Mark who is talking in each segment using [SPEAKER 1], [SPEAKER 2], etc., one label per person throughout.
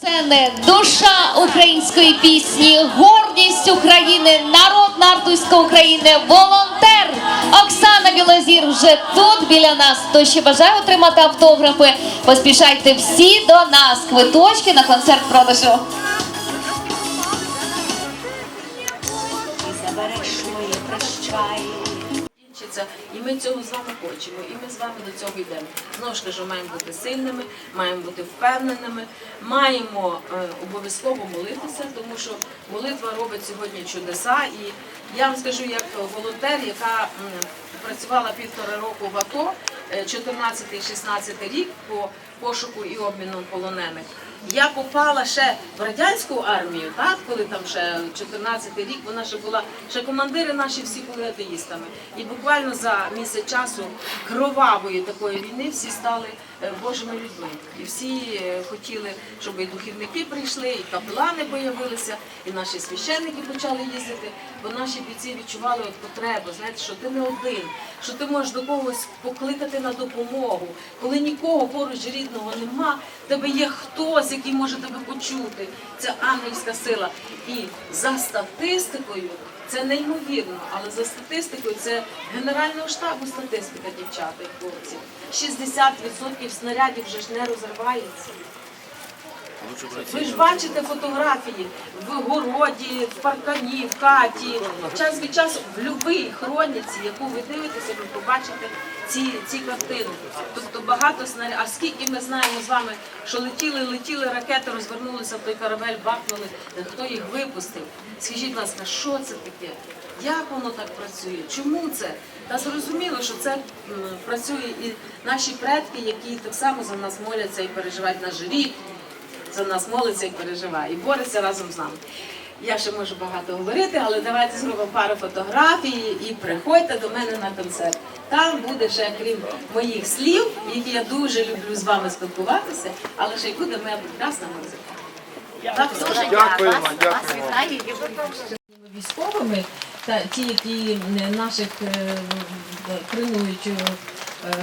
[SPEAKER 1] Сцени душа української пісні, гордість України, народна артистка України, волонтер Оксана Білозір вже тут біля нас. Хто ще бажає отримати автографи? Поспішайте всі до нас. Квиточки на концерт продажу.
[SPEAKER 2] прощай.
[SPEAKER 3] Закінчиться, і ми цього з вами хочемо, і ми з вами до цього йдемо. Знову ж кажу, маємо бути сильними, маємо бути впевненими, маємо е, обов'язково молитися, тому що молитва робить сьогодні чудеса. І я вам скажу, як волонтер, яка працювала півтора року в АТО, е, 14-16 рік по пошуку і обміну полонених. Я попала ще в радянську армію, так, коли там ще 14 рік, вона ще була, ще командири наші всі були атеїстами. І буквально за місяць часу кровавої такої війни всі стали Божими людьми. І всі е, хотіли, щоб і духівники прийшли, і капелани появилися, і наші священники почали їздити, бо наші бійці відчували от потребу, знаєте, що ти не один, що ти можеш до когось покликати на допомогу, коли нікого поруч рідного нема, тебе є хтось, який може тебе почути. Це ангельська сила. І за статистикою це неймовірно, але за статистикою це Генерального штабу статистика, дівчата і хлопці. 60% снарядів вже ж не розривається. Ви ж бачите фотографії в городі, в паркані, в хаті. Час від часу в будь-якій хроніці, яку ви дивитеся, ви побачите ці, ці картини. Тобто багато снарядів. А скільки ми знаємо з вами, що летіли, летіли ракети, розвернулися в той корабель, бахнули, хто їх випустив? Скажіть, будь ласка, що це таке? Як воно так працює? Чому це? Та зрозуміло, що це працює і наші предки, які так само за нас моляться і переживають на живі за нас молиться і переживає, і бореться разом з нами. Я ще можу багато говорити, але давайте зробимо пару фотографій і приходьте до мене на концерт. Там буде ще, крім моїх слів, які я дуже люблю з вами спілкуватися, але ще й буде моя прекрасна музика. Так,
[SPEAKER 2] Дуже
[SPEAKER 4] Дякуємо,
[SPEAKER 2] вас, вас вітаю
[SPEAKER 3] військовими, та ті, які е, наших е, тренують е,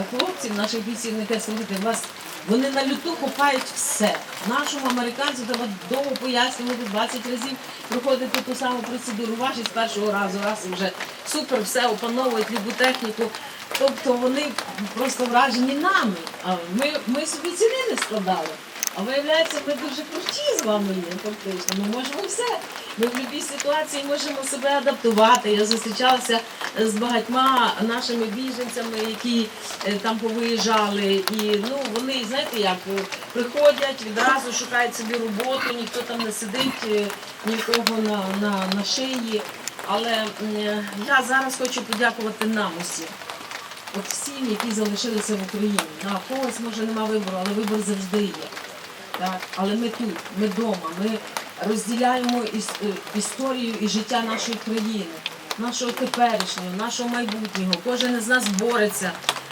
[SPEAKER 3] хлопців, наших бійців, не те слухайте, вас вони на люту купають все. Нашому американцю треба довго пояснювати 20 разів проходити ту саму процедуру. Ваші з першого разу, раз вже супер, все опановують любу техніку. Тобто вони просто вражені нами. А ми, ми собі ціни не складали. А виявляється, ми дуже круті з вами є, фактично. Ми можемо все. Ми в будь-якій ситуації можемо себе адаптувати. Я зустрічалася з багатьма нашими біженцями, які е, там повиїжджали. І ну вони, знаєте, як е, приходять, відразу шукають собі роботу, ніхто там не сидить, е, нікого на, на, на шиї. Але я зараз хочу подякувати нам усім. От всім, які залишилися в Україні. На когось може нема вибору, але вибор завжди є. Так, але ми тут, ми вдома, ми розділяємо іс- е, історію і життя нашої країни, нашого теперішнього, нашого майбутнього. Кожен із нас бореться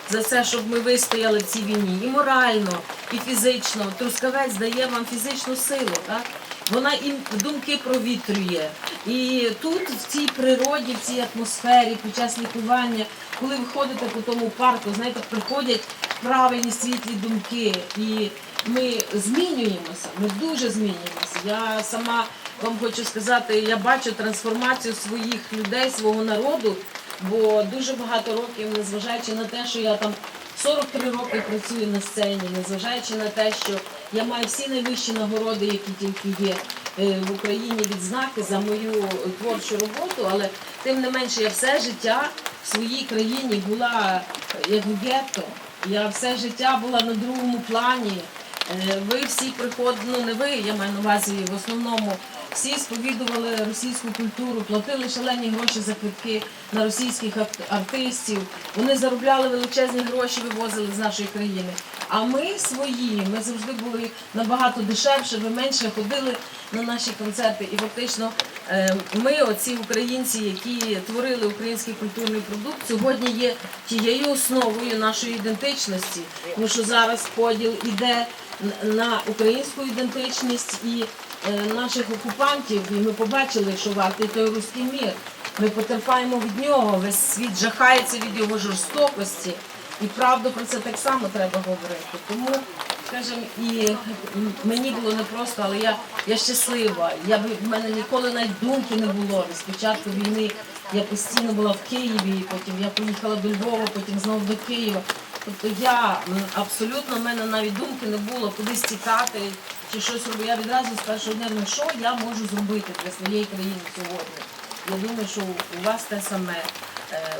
[SPEAKER 3] за це, щоб ми вистояли в цій війні і морально, і фізично. Трускавець дає вам фізичну силу, так? Вона і думки провітрює. І тут, в цій природі, в цій атмосфері, під час лікування, коли ви ходите по тому парку, знаєте, приходять правильні світлі думки. І ми змінюємося, ми дуже змінюємося. Я сама вам хочу сказати, я бачу трансформацію своїх людей, свого народу, бо дуже багато років, незважаючи на те, що я там 43 роки працюю на сцені, незважаючи на те, що я маю всі найвищі нагороди, які тільки є в Україні, відзнаки за мою творчу роботу, але тим не менше я все життя в своїй країні була е, як в гетто. Я все життя була на другому плані. Е, Ви всі приходили, ну не ви, я маю на увазі в основному. Всі сповідували російську культуру, платили шалені гроші за квитки на російських артистів. Вони заробляли величезні гроші, вивозили з нашої країни. А ми свої, ми завжди були набагато дешевше, ви менше ходили на наші концерти. І фактично е, ми, оці українці, які творили український культурний продукт, сьогодні є тією основою нашої ідентичності. Тому що зараз поділ іде на українську ідентичність і наших окупантів. І ми побачили, що вартий той руський мір. Ми потерпаємо від нього. Весь світ жахається від його жорстокості. І правду про це так само треба говорити. Тому
[SPEAKER 5] скажімо, і мені було непросто, але я, я щаслива. Я в мене ніколи навіть думки не було. З початку війни я постійно була в Києві, потім я поїхала до Львова, потім знову до Києва. Тобто я абсолютно в мене навіть думки не було кудись тікати чи щось робити. Я відразу з першого дня ну що я можу зробити для своєї країни сьогодні. Я думаю, що у вас те саме. Е,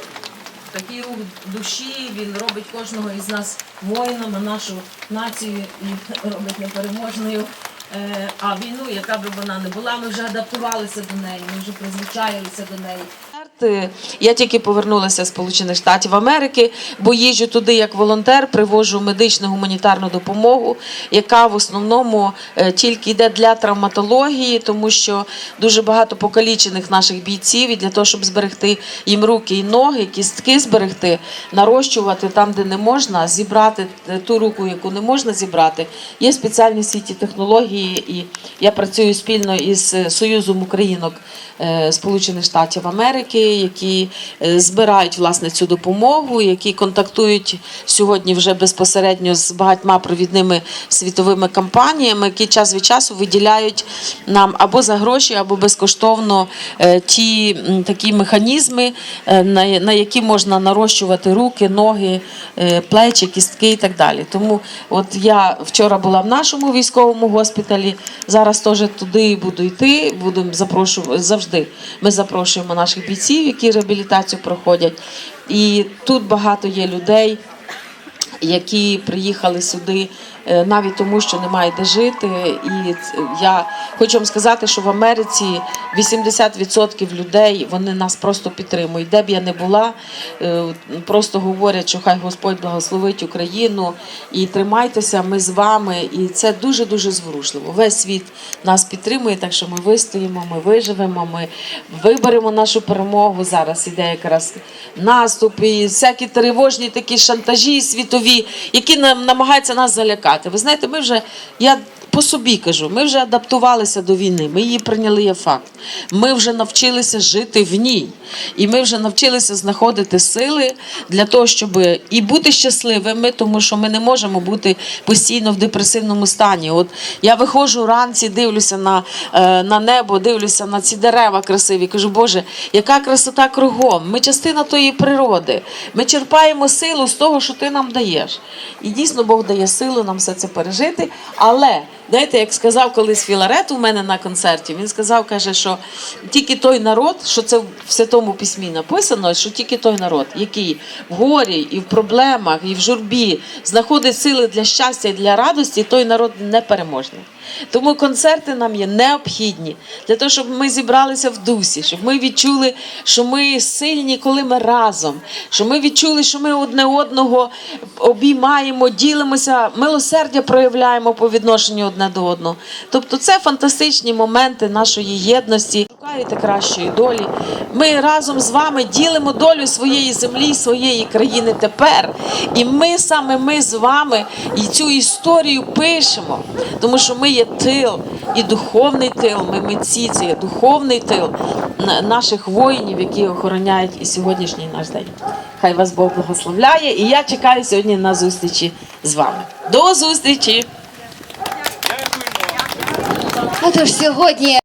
[SPEAKER 5] Такий рух душі він робить кожного із нас воїном, а нашу націю і робить непереможною. Е, А війну, яка б вона не була, ми вже адаптувалися до неї, ми вже призвичаїлися до неї.
[SPEAKER 3] Е, Я тільки повернулася з Сполучених Штатів Америки, бо їжджу туди як волонтер, привожу медичну гуманітарну допомогу, яка в основному е, тільки йде для травматології, тому що дуже багато покалічених наших бійців, і для того, щоб зберегти їм руки і ноги, кістки зберегти, нарощувати там, де не можна, зібрати е, ту руку, яку не можна зібрати. Є спеціальні світі технології, і я працюю спільно із Союзом Українок Сполучених Штатів Америки, які е, збирають власне цю допомогу, які контактують сьогодні вже безпосередньо з багатьма провідними світовими компаніями, які час від часу виділяють нам або за гроші, або безкоштовно е, ті такі механізми, е, на, які можна нарощувати руки, ноги, плечі, кістки і так далі. Тому от я вчора була в нашому військовому госпіталі, зараз теж туди буду йти, будемо запрошувати завжди. Ми запрошуємо наших бійців, які реабілітацію проходять. І тут багато є людей, які приїхали сюди навіть тому, що немає де жити. І я хочу вам сказати, що в Америці 80% людей вони нас просто підтримують. Де б я не була, е, просто говорять, що хай Господь благословить Україну і тримайтеся, ми з вами. І це дуже дуже зворушливо. Весь світ нас підтримує, так що ми вистоїмо, ми виживемо, ми виберемо нашу перемогу. Зараз іде якраз наступ і всякі тривожні такі шантажі світові, які нам намагаються нас залякати. Ви знаєте, ми вже я. По собі кажу, ми вже адаптувалися до війни, ми її прийняли як факт. Ми вже навчилися жити в ній. І ми вже навчилися знаходити сили для того, щоб і бути щасливими, тому що ми не можемо бути постійно в депресивному стані. От я виходжу вранці, дивлюся на, е, на небо, дивлюся на ці дерева красиві. Кажу, Боже, яка красота кругом. Ми частина тої природи. Ми черпаємо силу з того, що ти нам даєш. І дійсно Бог дає силу нам все це пережити. Але знаєте, як сказав колись Філарет у мене на концерті, він сказав, каже, що тільки той народ, що це в святому письмі написано, що тільки той народ, який в горі і в проблемах, і в журбі знаходить сили для щастя і для радості, той народ непереможний. Тому концерти нам є необхідні для того, щоб ми зібралися в дусі, щоб ми відчули, що ми сильні, коли ми разом, що ми відчули, що ми одне одного обіймаємо, ділимося, милосердя проявляємо по відношенню одне до одного. Тобто, це фантастичні моменти нашої єдності. Шукаєте кращої долі. Ми разом з вами ділимо долю своєї землі, своєї країни тепер. І ми саме ми з вами і цю історію пишемо, тому що ми є тил і духовний тил. Ми митці, це є духовний тил наших воїнів, які охороняють і сьогоднішній наш день. Хай вас Бог благословляє. І я чекаю сьогодні на зустрічі з вами. До зустрічі!
[SPEAKER 1] Отож сьогодні